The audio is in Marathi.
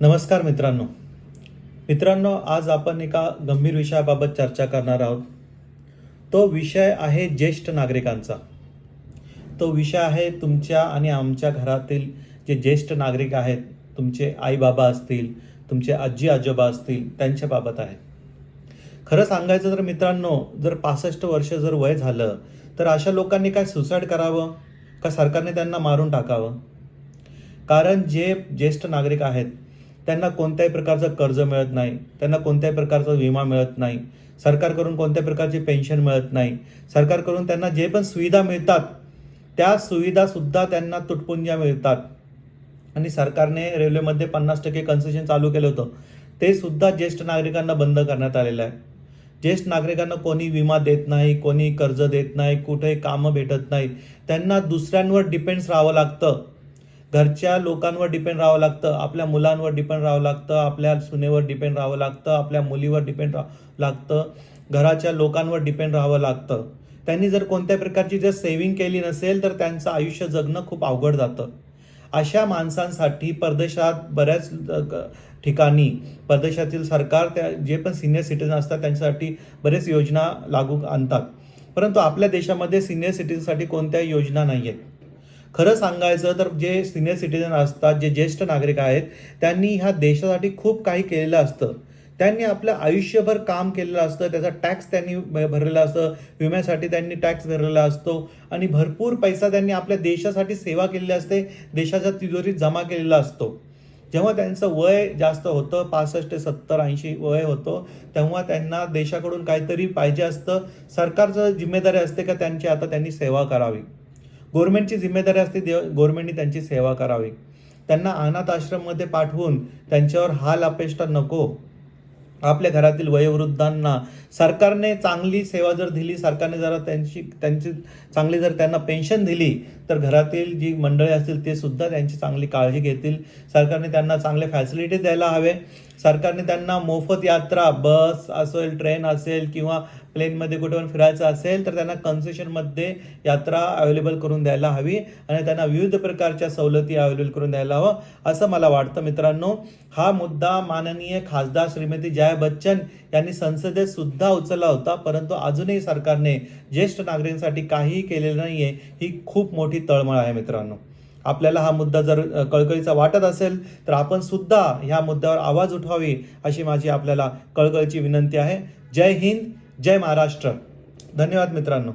नमस्कार मित्रांनो. मित्रांनो आज आपण एका गंभीर विषयाबाबत चर्चा करणार आहोत. तो विषय आहे ज्येष्ठ नागरिकांचा. तो विषय आहे तुमच्या आणि आमच्या घरातील जे ज्येष्ठ नागरिक आहेत तुमचे आई बाबा असतील तुमचे आजी आजोबा असतील त्यांच्याबाबत आहे. खरं सांगायचं तर मित्रांनो जर पासष्ट वर्ष जर वय झालं तर अशा लोकांनी काय सुसाईड करावं? का सरकारने त्यांना मारून टाकावं? कारण जे ज्येष्ठ नागरिक आहेत त्यांना कोणत्याही प्रकारचं कर्ज मिळत नाही. त्यांना कोणत्याही प्रकारचा विमा मिळत नाही. सरकारकडून कोणत्याही प्रकारची पेन्शन मिळत नाही. सरकारकडून त्यांना जे पण सुविधा मिळतात त्या सुविधासुद्धा त्यांना तुटपुंज्या मिळतात. आणि सरकारने रेल्वेमध्ये पन्नास टक्के कन्सेशन चालू केलं होतं. ते सुद्धा ज्येष्ठ नागरिकांना बंद करण्यात आलेलं आहे. ज्येष्ठ नागरिकांना कोणी विमा देत नाही कोणी कर्ज देत नाही कुठेही कामं भेटत नाही. त्यांना दुसऱ्यांवर डिपेंड्स राहावं लागतं. घरच्या लोकांवर डिपेंड राहावं लागतं आपल्या मुलांवर डिपेंड राहावं लागतं आपल्या सुनेवर डिपेंड राहावं लागतं आपल्या मुलीवर डिपेंड राहावं लागतं घराच्या लोकांवर डिपेंड राहावं लागतं. त्यांनी जर कोणत्या प्रकारची जर सेव्हिंग केली नसेल तर त्यांचं आयुष्य जगणं खूप अवघड जातं. अशा माणसांसाठी परदेशात बऱ्याच ठिकाणी परदेशातील सरकार त्या जे पण सिनियर सिटीजन असतात त्यांच्यासाठी बरेच योजना लागू आणतात. परंतु आपल्या देशामध्ये सिनियर सिटीजनसाठी कोणत्याही योजना नाही आहेत खरं सांगायचं तर जे सिनियर सिटीजन असतात जे ज्येष्ठ नागरिक आहेत त्यांनी ह्या देशासाठी खूप काही केलेलं असतं. त्यांनी आपलं आयुष्यभर काम केलेलं असतं त्याचा टॅक्स त्यांनी भरलेला असतं विम्यासाठी त्यांनी टॅक्स भरलेला असतो आणि भरपूर पैसा त्यांनी आपल्या देशासाठी सेवा केलेली असते देशाच्या तिजोरीत जमा केलेला असतो. जेव्हा त्यांचं वय जास्त होतं पासष्ट ते सत्तर ऐंशी वय होतं तेव्हा त्यांना देशाकडून काहीतरी पाहिजे असतं सरकारचं जिम्मेदारी असते का त्यांची आता त्यांनी सेवा करावी. गव्हर्नमेंटची जिम्मेदारी असते देव गव्हर्नमेंटनी त्यांची सेवा करावी. त्यांना अनाथ आश्रममध्ये पाठवून त्यांच्यावर हाल अपेष्टा नको. आपल्या घरातील वयोवृद्धांना सरकारने चांगली सेवा जर दिली सरकारने जरा त्यांची त्यांची चांगली जर त्यांना पेन्शन दिली तर घरातील जी मंडळी असतील ते सुद्धा त्यांची चांगली काळजी घेतील. सरकारने त्यांना चांगले फॅसिलिटी द्यायला हवे. सरकारने त्यांना मोफत यात्रा बस असेल ट्रेन असेल किंवा प्लेनमध्ये कुठे पण फिरायचं असेल तर त्यांना कन्सेशनमध्ये यात्रा अवेलेबल करून द्यायला हवी आणि त्यांना विविध प्रकारच्या सवलती अवेलेबल करून द्यायला हवं असं मला वाटतं. मित्रांनो हा मुद्दा माननीय खासदार श्रीमती जया बच्चन यांनी संसदेत सुद्धा उचलला होता परंतु अजूनही सरकारने ज्येष्ठ नागरिकांसाठी काहीही केलेलं नाही आहे ही खूप मोठी तळमळ आहे मित्रांनो. आपल्याला हा मुद्दा जर कळकळीचा वाटत असेल तर आपण सुद्धा ह्या मुद्द्यावर आवाज उठवावी अशी माझी आपल्याला कळकळीची विनंती आहे. जय हिंद जय महाराष्ट्र. धन्यवाद मित्रांनो.